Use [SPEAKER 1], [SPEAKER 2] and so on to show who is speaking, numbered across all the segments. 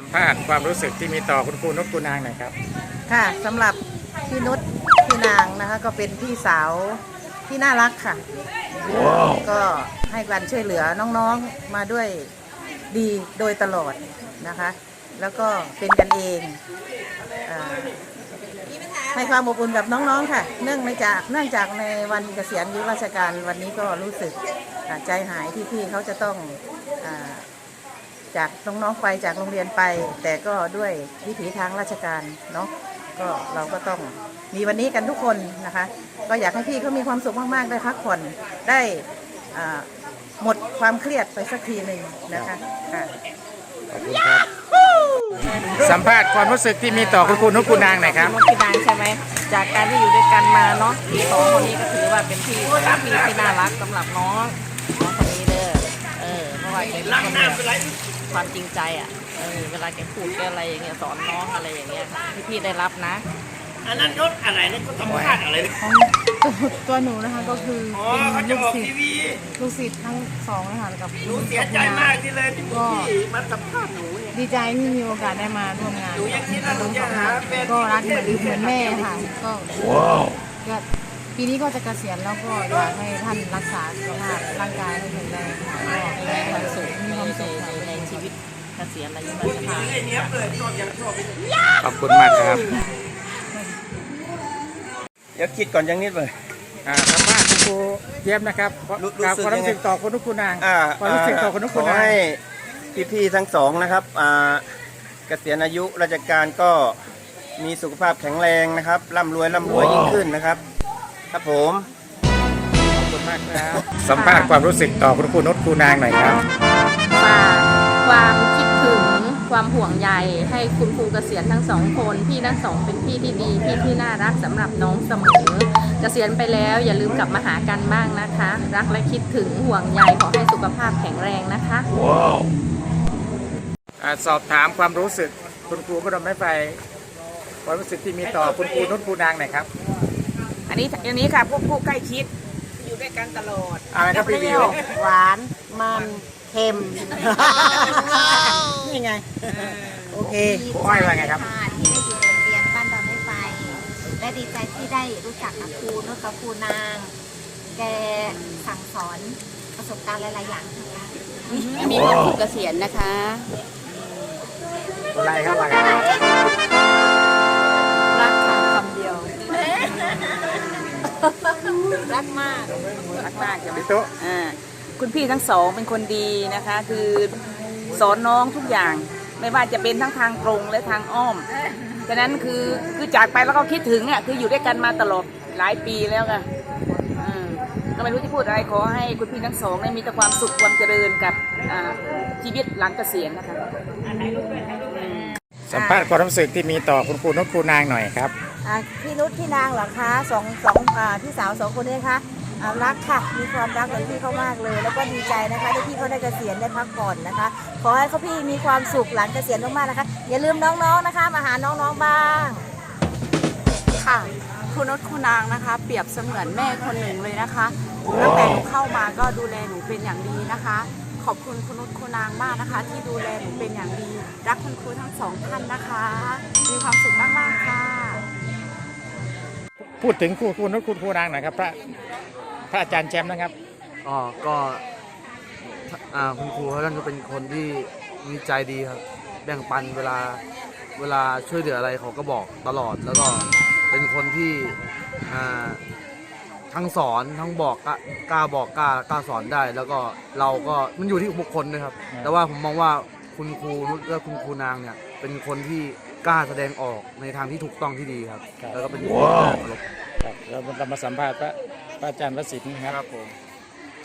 [SPEAKER 1] สัมภาษณ์ความรู้สึกที่มีต่อคุณครูนกคุณนางหน่อยครับ
[SPEAKER 2] ค่ะสำหรับพี่นุชพี่นางนะคะ ก็เป็นพี่สาวที่น่ารักค่ะ ก็ให้การช่วยเหลือน้องๆมาด้วยดีโดยตลอดนะคะ แล้วก็เป็นกันเองอาให้ความอบอุ่นกับน้องๆค่ะ เนื่องในจากเนื่องจากในวันเกษียณอายุราชการวันนี้ก็รู้สึกอ่าใจหายที่พี่เขาจะต้องอา จากน้องๆไปจากโรงเรียนไป แต่ก็ด้วยวิถีทางราชการเนาะก็เราก็ต้องมีวันนี้กันทุกคนนะคะ ก็อยากให้พี่เขามีความสุขมากๆได้พักผ่อนได้อ่าหมดความเครียดไปสักทีหนึ่งนะคะค่ะ
[SPEAKER 1] ขอบคุณครับสัมภาษณ์ความรู้สึกที่มีต่อคุณครูนกคุณนางหน่อยครับ
[SPEAKER 3] น้องพี่นางใช่ไหมจากการที่อยู่ด้วยกันมาเนาะพี่สองคนนี้ก็ถือว่าเป็นพี่รักพี่ที่น่ารักสำหรับน้องน้องคนนี้เด้อเออเพราะว่าแกเป็นคนแบบ ความจริงใจอะเออเวลาแกพูดแกอะไรอย่างเงี้ยสอนน้องอะไรอย่างเงี้ยค่ะที่พี่ได้รับนะ
[SPEAKER 4] อันนั้นยศอะไรนะก็สัมภาษณ์อะไรนะ
[SPEAKER 5] ตัวหนูนะคะก็คือ
[SPEAKER 4] อ๋อ
[SPEAKER 5] เป็น
[SPEAKER 4] เขาจะ
[SPEAKER 5] ลู
[SPEAKER 4] อกอก
[SPEAKER 5] ศิษ
[SPEAKER 4] ที
[SPEAKER 5] ย์
[SPEAKER 4] วี
[SPEAKER 5] ลูกศิษย์ทั้งสองนะคะกับ
[SPEAKER 4] หนูเสียใจมากที่เลยที่พี่มาสัมภาษณ์หนูเนี่ย
[SPEAKER 5] ดีใจที่มีโอกาสได้มาร่วมงาน
[SPEAKER 4] หนูยังคิดว่าหนูจะหาแฟน
[SPEAKER 5] ก็รักเหมือนเหมือนแม่ค่ะก็ก็ปีนี้ก็จะเกษียณแล้วก็อยากให้ท่านรักษาสุขภาพร่างกายให้แข็งแรงค่ะ
[SPEAKER 3] เกษียณอายุราชการ
[SPEAKER 4] ไอ้เนี้ยเลยชอบยังชอบไปเลย
[SPEAKER 1] ขอบคุณมากครับ
[SPEAKER 4] เดี๋ยวคิดก่อนยังนิดเลย
[SPEAKER 1] อ่าสัมภาษณ์คุณครูเยี่ยมนะครับ
[SPEAKER 4] รู้
[SPEAKER 1] ครับ
[SPEAKER 4] รู้สึก
[SPEAKER 1] ความรู้สึก
[SPEAKER 4] ยังไง
[SPEAKER 1] ต่อคุณนกคุณนาง
[SPEAKER 4] อ่า
[SPEAKER 1] ความรู้สึกต่อคุณนก
[SPEAKER 4] ข
[SPEAKER 1] คุณ
[SPEAKER 4] อ
[SPEAKER 1] นาง
[SPEAKER 4] ให้พี่ๆทั้งสองนะครับอ่าเกษียณอายุราชการก็มีสุขภาพแข็งแรงนะครับร่ำรวยร่ำรวยยิ่งขึ้นนะครับ ครับผม
[SPEAKER 1] ขอบคุณมากครับสัมภาษณ์ความรู้สึกต่อคุณครูนกคุณนางหน่อยครับ
[SPEAKER 6] ฝากความคิดถึง ความห่วงใยให้คุณครูเกษียณทั้งสองคนพี่ทั้งสองเป็นพี่ที่ดีพี่ที่น่ารักสำหรับน้องเสมอเกษียณไปแล้วอย่าลืมกลับมาหากันบ้างนะคะ รักและคิดถึงห่วงใยขอให้สุขภาพแข็งแรงนะคะ
[SPEAKER 1] อ่าสอบถามความรู้สึกคุณครูพระดมไม้ไฟความรู้สึกที่มีต่อคุณครูนกคุณนางหน่อยครับ
[SPEAKER 3] อันนี้อันนี้ค่ะพวกผู้ใกล้ชิดอยู่ด้วยกันตลอด
[SPEAKER 1] อะไรครับรีวิว
[SPEAKER 2] หวานมัน เค็มนี่ไง โอเค
[SPEAKER 1] อ้อยว่าไงครับ
[SPEAKER 7] ค่ะที่ได้อยู่โรงเรียนบ้านดอนไม่ไฟ และดีใจที่ได้รู้จักกับครูนุชกับครูนาง แกสั่งสอนประสบการณ์หลาย ๆ อย่างค่ะ
[SPEAKER 6] มีความสุขเกษียณนะคะ
[SPEAKER 1] อะไรครับว่าไงครับ
[SPEAKER 6] รักค่ะคำเดียว
[SPEAKER 3] รักมาก รักมากใช่ไหม
[SPEAKER 1] พี่ตุ๊
[SPEAKER 3] อ่า คุณพี่ทั้งสองเป็นคนดีนะคะ คือสอนน้องทุกอย่าง ไม่ว่าจะเป็นทั้งทางตรงและทางอ้อมฉะนั้นคือคือจากไปแล้วก็คิดถึงอะคืออยู่ด้วยกันมาตลอดหลายปีแล้วค่ะอืมก็ไม่รู้จะพูดอะไรขอให้คุณพี่ทั้งสองได้มีแต่ความสุขความเจริญกับอ่าชีวิตหลังเกษียณนะคะ
[SPEAKER 1] สัมภาษณ์ความรู้สึกที่มีต่อคุณครูนกคุณนางหน่อยครับ
[SPEAKER 2] อ่าพี่นุชพี่นางเหรอคะสองสองอ่าพี่สาวสองคนนี้นะคะอ่า รักค่ะ มีความรักในพี่เขามากเลย แล้วก็ดีใจนะคะที่พี่เขาได้เกษียณได้พักผ่อนนะคะ ขอให้เขาพี่มีความสุขหลังเกษียณมากๆนะคะ อย่าลืมน้องๆนะคะ มาหาน้องๆบ้าง
[SPEAKER 8] ค่ะคุณนชคุณนางนะคะ เปรียบเสมือนแม่คนหนึ่งเลยนะคะตั้งแต่หนูเข้ามาก็ดูแลหนูเป็นอย่างดีนะคะ ขอบคุณคุณนุชคุณนางมากนะคะ ที่ดูแลหนูเป็นอย่างดี รักคุณครูทั้งสองท่านนะคะ มีความสุขมากๆค่ะ
[SPEAKER 1] พูดถึงครูครูนกคุณครูนางหน่อยครับพระพ ระอาจารย์แชมป์นะครับ
[SPEAKER 9] อ๋อก็อ่าคุณครูเขาท่านก็เป็นคนที่มีใจดีครับ แบ่งปันเวลาเวลาช่วยเหลืออะไรเขาก็บอกตลอดแล้วก็เป็นคนที่อ่าทั้งสอนทั้งบอกกล้ากล้าบอกกล้ากล้าสอนได้ แล้วก็เราก็มันอยู่ที่บุคคลนะครับ แต่ว่าผมมองว่าคุณครูนุชและคุณครูนางเนี่ย เป็นคนที่กล้าแสดงออกในทางที่ถูกต้องที่ดีครับ
[SPEAKER 1] ครับ
[SPEAKER 9] แล้วก็เป็นคนที่น่าเคารพ
[SPEAKER 1] ครับเราเรามาสัมภาษณ์พระ พระอาจารย์วสิทธิ์นะครับ
[SPEAKER 4] ครับผม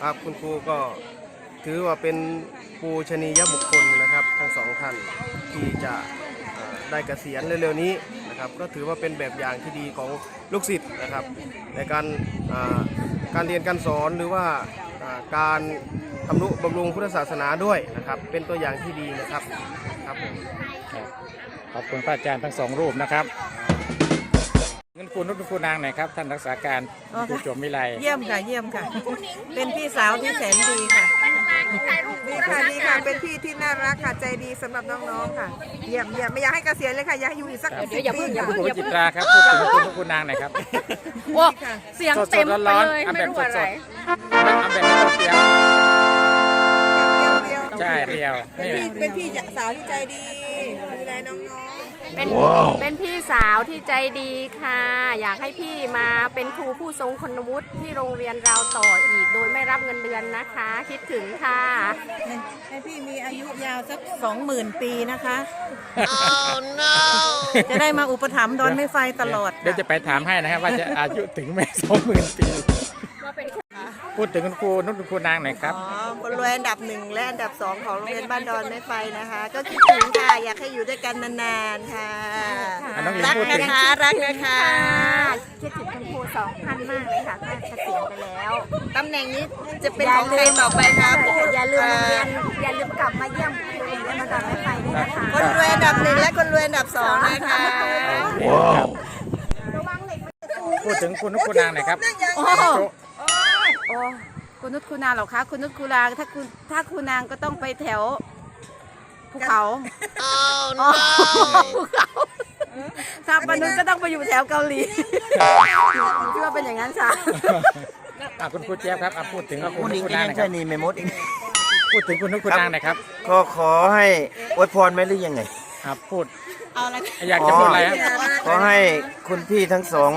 [SPEAKER 4] ครับคุณครูก็ถือว่าเป็นปูชนียบุคคลนะครับ ทั้งสองท่านที่จะเอ่อได้เกษียณเร็วๆนี้นะครับก็ถือว่าเป็นแบบอย่างที่ดีของลูกศิษย์นะครับ ในการอ่าการเรียนการสอนหรือว่าอ่าการทำนุบำรุงพุทธศาสนาด้วยนะครับ เป็นตัวอย่างที่ดีนะครับครับผม
[SPEAKER 1] ครับขอบคุณพระอาจารย์ทั้งสองรูปนะครับ เงินคุณนกคุณนางหน่อยครับท่านรักษาการ
[SPEAKER 2] อ๋อ
[SPEAKER 1] ครูจวมวิไล
[SPEAKER 2] เยี่ยมค่ะเยี่ยมค่ะ เป็นพี่สาวที่แสนดีค่ะ
[SPEAKER 10] ดีค่ะดีค่ะเป็นพี่ที่น่ารักค่ะใจดีสำหรับน้องๆค่ะเยี่ยมเยี่ยมไม่อยากให้เกษียณเลยค่ะอยากให้อยู่อีกสักสิบปีค่ะ
[SPEAKER 1] คุณจิตราครับพูดถึงคุณนกคุณนางหน่อยครับ
[SPEAKER 6] โอ้เสียงเต็มไป
[SPEAKER 1] ร้อน
[SPEAKER 6] เลย
[SPEAKER 1] ๆเอา
[SPEAKER 6] ไม่
[SPEAKER 1] แบบ
[SPEAKER 6] รู้
[SPEAKER 1] ส
[SPEAKER 6] อะไร
[SPEAKER 1] ดๆเอาแบบไม่ต้องเตรียม
[SPEAKER 10] เดียว
[SPEAKER 1] ใช่เรียว
[SPEAKER 10] ๆเป็น
[SPEAKER 1] นี่
[SPEAKER 10] พี่เป็นพี่สาวที่ใจดี ดูแลน้อง
[SPEAKER 6] เป็นเป็นพี่สาวที่ใจดีค่ะ อยากให้พี่มาเป็นครูผู้ทรงคุณวุฒิที่โรงเรียนเราต่ออีกโดยไม่รับเงินเดือนนะคะ คิดถึงค่ะ
[SPEAKER 2] ให้พี่มีอายุยาวสักสองหมื่นปีนะคะ จะได้มาอุปถัมภ์ดอนไม่ไฟตลอด
[SPEAKER 1] เดี๋ยวจะไปถามให้นะครับว่าจะอายุถึงไหมสองหมื่นปี พูดถึงคุณครูนุชคุณครูนางหน่อยครับ
[SPEAKER 2] อ๋อคนรวยอันดับหนึ่งและอันดับสองของโรงเรียนบ้านดอนไม่ไฟนะคะ ก็คิดถึงค่ะอยากให้อยู่ด้วยกันนานๆค่ะ
[SPEAKER 1] อะน้องหญิง
[SPEAKER 2] รัก
[SPEAKER 1] พูดถึ
[SPEAKER 2] นะ
[SPEAKER 1] ง
[SPEAKER 2] คะรักนะคะ
[SPEAKER 7] คิดถึงคุณครูสองท่านมากเลยค่ะท่านเกษียณไปแล้ว
[SPEAKER 2] ตำแหน่งนี้จะเป็นของใครต่อไปคะผู้
[SPEAKER 7] อย่าลืมโรงเรียน
[SPEAKER 2] อ่า
[SPEAKER 7] อย่าลืมกลับมาเยี่ยมโรงเรียนมาดอนไม่ไฟด้วยนะคะ
[SPEAKER 2] คนรวยอันดับหนึ่งและคนรวยอันดับสองนะคะ
[SPEAKER 1] ครับพูดถึงคุณนุชคุณนางหน่อยครับ
[SPEAKER 3] โอ้ โอ้คุณนุชคุณนางเหรอคะคุณนุชคุณนางถ้าคุณถ้าคุณนางก็ต้องไปแถวภูเขาอ๋อภูเขาถ้าปนุษก็ต้องไปอยู่แถวเกาหลีคิดว่าเป็นอย่างนั้นค่ะ
[SPEAKER 1] อะคุณครูเจี๊ยบครับอะพูดถึงคุณนุชคุณนางหน่อยค
[SPEAKER 11] ใช่
[SPEAKER 1] รับ
[SPEAKER 11] นี่ไม่มดอีก
[SPEAKER 1] พูดถึงคุณนุชคุณนางหน่อยครับ
[SPEAKER 11] ก็ขอให้อวยพรไหมหรือยังไง
[SPEAKER 1] อะพูด
[SPEAKER 2] เอาละ
[SPEAKER 1] อยากจะพูดอะไรครับ
[SPEAKER 11] ขอให้คุณพี่ทั้งสอง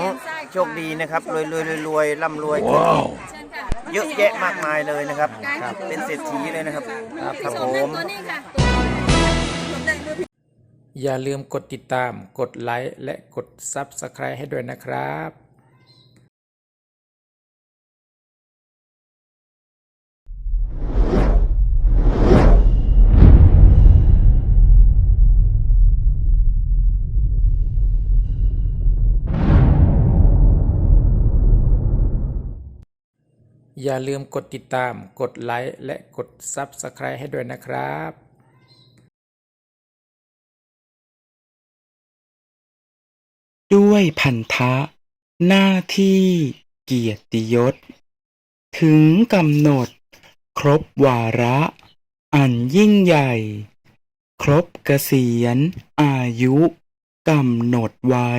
[SPEAKER 11] โชคดีนะครับรวยรวยรวยรวยร่ำรวยขึ้น เยอะแยะมากมายเลยนะครับ เป็นเศรษฐีเลยนะครับ ครับผม
[SPEAKER 1] อย่าลืมกดติดตาม กดไลค์ และกด Subscribe ให้ด้วยนะครับ อย่าลืมกดติดตาม กดไลค์ และกด Subscribe ให้ด้วยนะครับ
[SPEAKER 12] ด้วยพันธะ หน้าที่เกียรติยศ ถึงกำหนด ครบวาระ อันยิ่งใหญ่ ครบเกษียณ อายุกำหนดไว้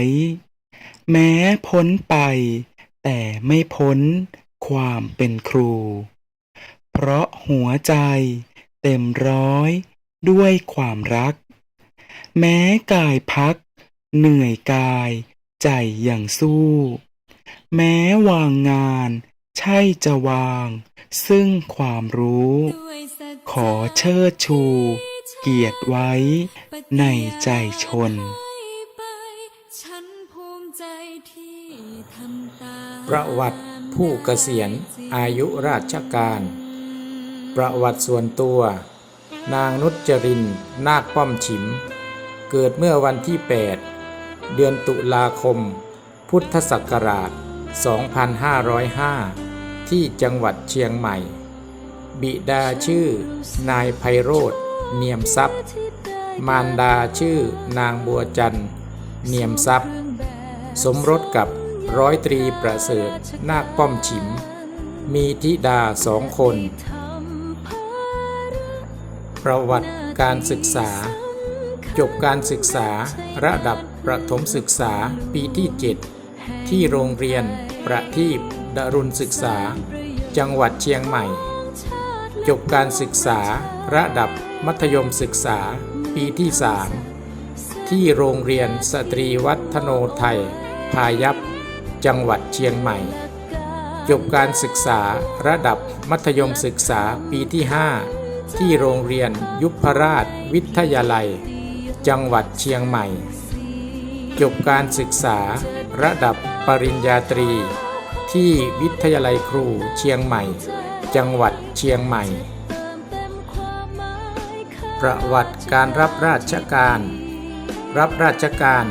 [SPEAKER 12] แม้พ้นไป แต่ไม่พ้น ความเป็นครู เพราะหัวใจเต็มร้อยด้วยความรัก แม้กายพัก เหนื่อยกาย ใจอย่างสู้ แม้วางงานใช่จะวาง ซึ่งความรู้ ขอเชิดชู เกียรติไว้ ในใจชน
[SPEAKER 1] ประวัติผู้เกษียณอายุราชการ ประวัติส่วนตัว นางนุจริน นาคป้อมฉิม เกิดเมื่อวันที่ 8 เดือนตุลาคม พุทธศักราช 2505 ที่จังหวัดเชียงใหม่ บิดาชื่อ นายไพโรธเนียมทรัพย์ มารดาชื่อนางบัวจันทร์เนียมทรัพย์ สมรสกับร้อยตรีประเสริฐนาคป้อมฉิม มีธิดาสองคน ประวัติการศึกษา จบการศึกษาระดับประถมศึกษาปีที่ 7 ที่โรงเรียนประทีปดรุณศึกษา จังหวัดเชียงใหม่ จบการศึกษาระดับมัธยมศึกษาปีที่ 3 ที่โรงเรียนสตรีวัฒโนไทย พายัพจังหวัดเชียงใหม่ จบการศึกษาระดับมัธยมศึกษาปีที่ 5 ที่โรงเรียนยุพราชวิทยาลัย จังหวัดเชียงใหม่ จบการศึกษาระดับปริญญาตรี ที่วิทยาลัยครูเชียงใหม่ จังหวัดเชียงใหม่ ประวัติการรับราชการ รับราชการ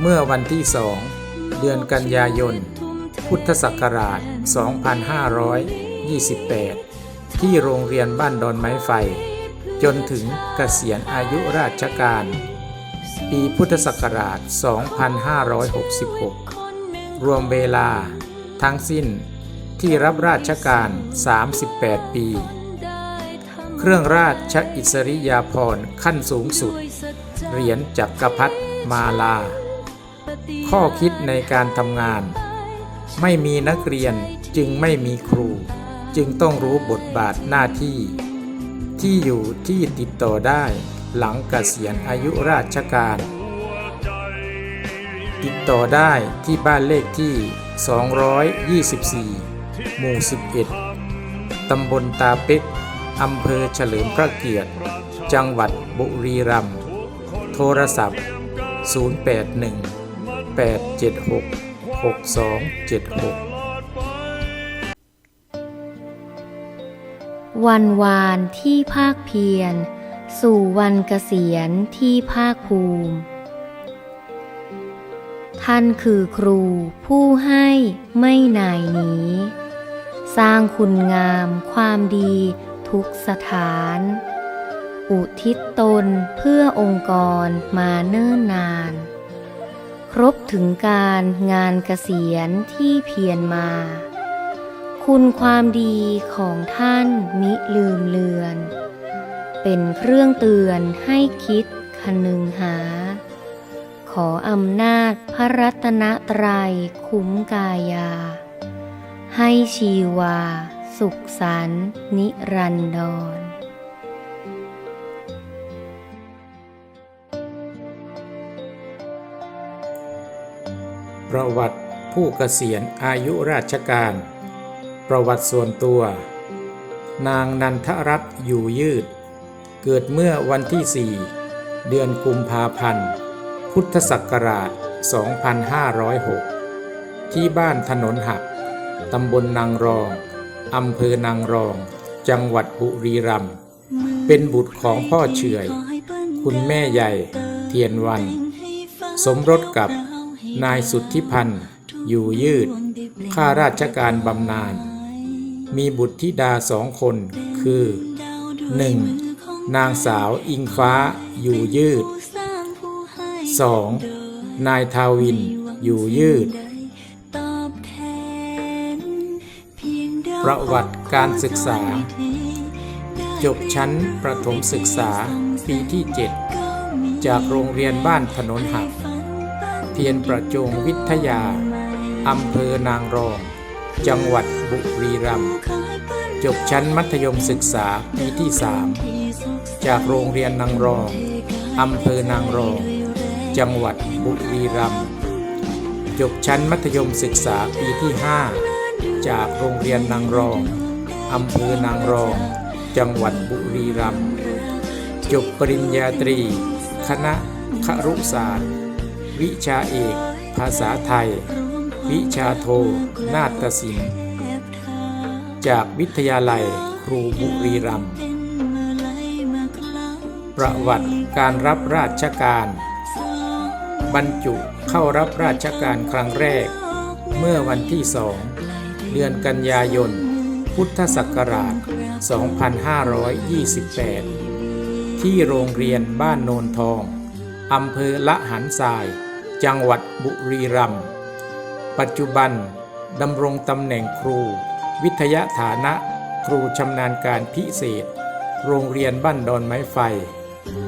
[SPEAKER 1] เมื่อวันที่2เดือนกันยายน พุทธศักราช 2528 ที่โรงเรียนบ้านดอนไม้ไฟ จนถึงเกษียณอายุราชการ ปีพุทธศักราช 2566 รวมเวลาทั้งสิ้นที่รับราชการ 38 ปี เครื่องราชอิสริยาภรณ์ขั้นสูงสุด เหรียญจักรพรรดิมาลา ข้อคิดในการทำงาน ไม่มีนักเรียนจึงไม่มีครู จึงต้องรู้บทบาทหน้าที่ ที่อยู่ที่ติดต่อได้หลังเกษียณอายุราชการ ติดต่อได้ที่บ้านเลขที่ 224 หมู่ 11 ตำบลตาเป็กอำเภอเฉลิมพระเกียรติ จังหวัดบุรีรัมย์ โทรศัพท์ 081 876 6276
[SPEAKER 13] วันวานที่ภาคเพียร สู่วันเกษียณที่ภาคภูมิ ท่านคือครูผู้ให้ไม่น่ายหนีสร้างคุณงามความดีทุกสถาน อุทิศตนเพื่อองค์กรมาเนิ่นนาน ครบถึงการงานเกษียณที่เพียรมา คุณความดีของท่านมิลืมเลือน เป็นเครื่องเตือนให้คิดคนึงหา ขออำนาจพระรัตนตรัยคุ้มกายา ให้ชีวา สุขสันนิรันดร
[SPEAKER 1] ประวัติผู้เกษียณอายุราชการ ประวัติส่วนตัว นางนันทรัตน์อยู่ยืด เกิดเมื่อวันที่ 4 เดือนกุมภาพันธ์ พุทธศักราช 2506 ที่บ้านถนนหัก ตำบลนางรอง อำเภอนางรอง จังหวัดบุรีรัมย์ เป็นบุตรของพ่อเฉย คุณแม่ใหญ่ เทียนวัน สมรสกับ นายสุทธิพันธ์ อยู่ยืด ข้าราชการบำนาญ มีบุตรธิดาสองคน คือ 1. นางสาวอิงฟ้า อยู่ยืด 2. นายทาวิน อยู่ยืด ประวัติการศึกษา จบชั้นประถมศึกษาปีที่ 7 จากโรงเรียนบ้านถนนหัก พียรประจงวิทยา อำเภอนางรอง จังหวัดบุรีรัมย์จบชั้นมัธยมศึกษาปีที่ 3 จากโรงเรียนนางรอง อำเภอนางรอง จังหวัดบุรีรัมย์จบชั้นมัธยมศึกษาปีที่ 5 จากโรงเรียนนางรอง อำเภอนางรอง จังหวัดบุรีรัมย์จบปริญญาตรี คณะครุศาสตร์ วิชาเอก ภาษาไทย วิชาโท นาฏศิลป์ จากวิทยาลัยครูบุรีรัมย์ประวัติการรับราชการ บรรจุเข้ารับราชการครั้งแรก เมื่อวันที่สองเดือนกันยายน พุทธศักราช 2528 ที่โรงเรียนบ้านโนนทอง อำเภอละหันทราย จังหวัดบุรีรัมย์ปัจจุบันดำรงตำแหน่งครู วิทยาฐานะ ครูชำนาญการพิเศษ โรงเรียนบ้านดอนไม้ไฟ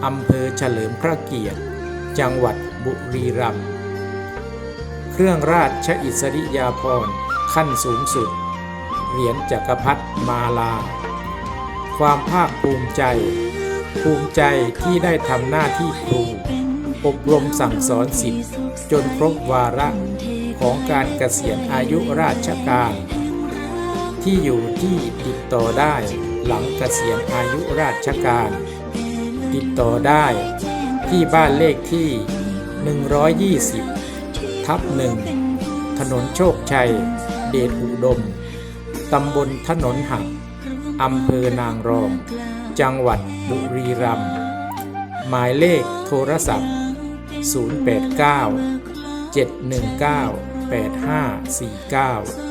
[SPEAKER 1] อำเภอเฉลิมพระเกียรติ จังหวัดบุรีรัมย์เครื่องราชอิสริยาภรณ์ขั้นสูงสุด เหรียญจักรพรรดิมาลา ความภาคภูมิใจ ภูมิใจที่ได้ทำหน้าที่ครู อบรมสั่งสอนสิทธิ์จนครบวาระของการเกษียณอายุราชการ ที่อยู่ที่ติดต่อได้หลังเกษียณอายุราชการ ติดต่อได้ที่บ้านเลขที่ 120 ทับหนึ่งถนนโชคชัย เดชอุดม ตำบลถนนหักอำเภอนางรอง จังหวัดบุรีรัมย์หมายเลขโทรศัพท์ 089 719 8549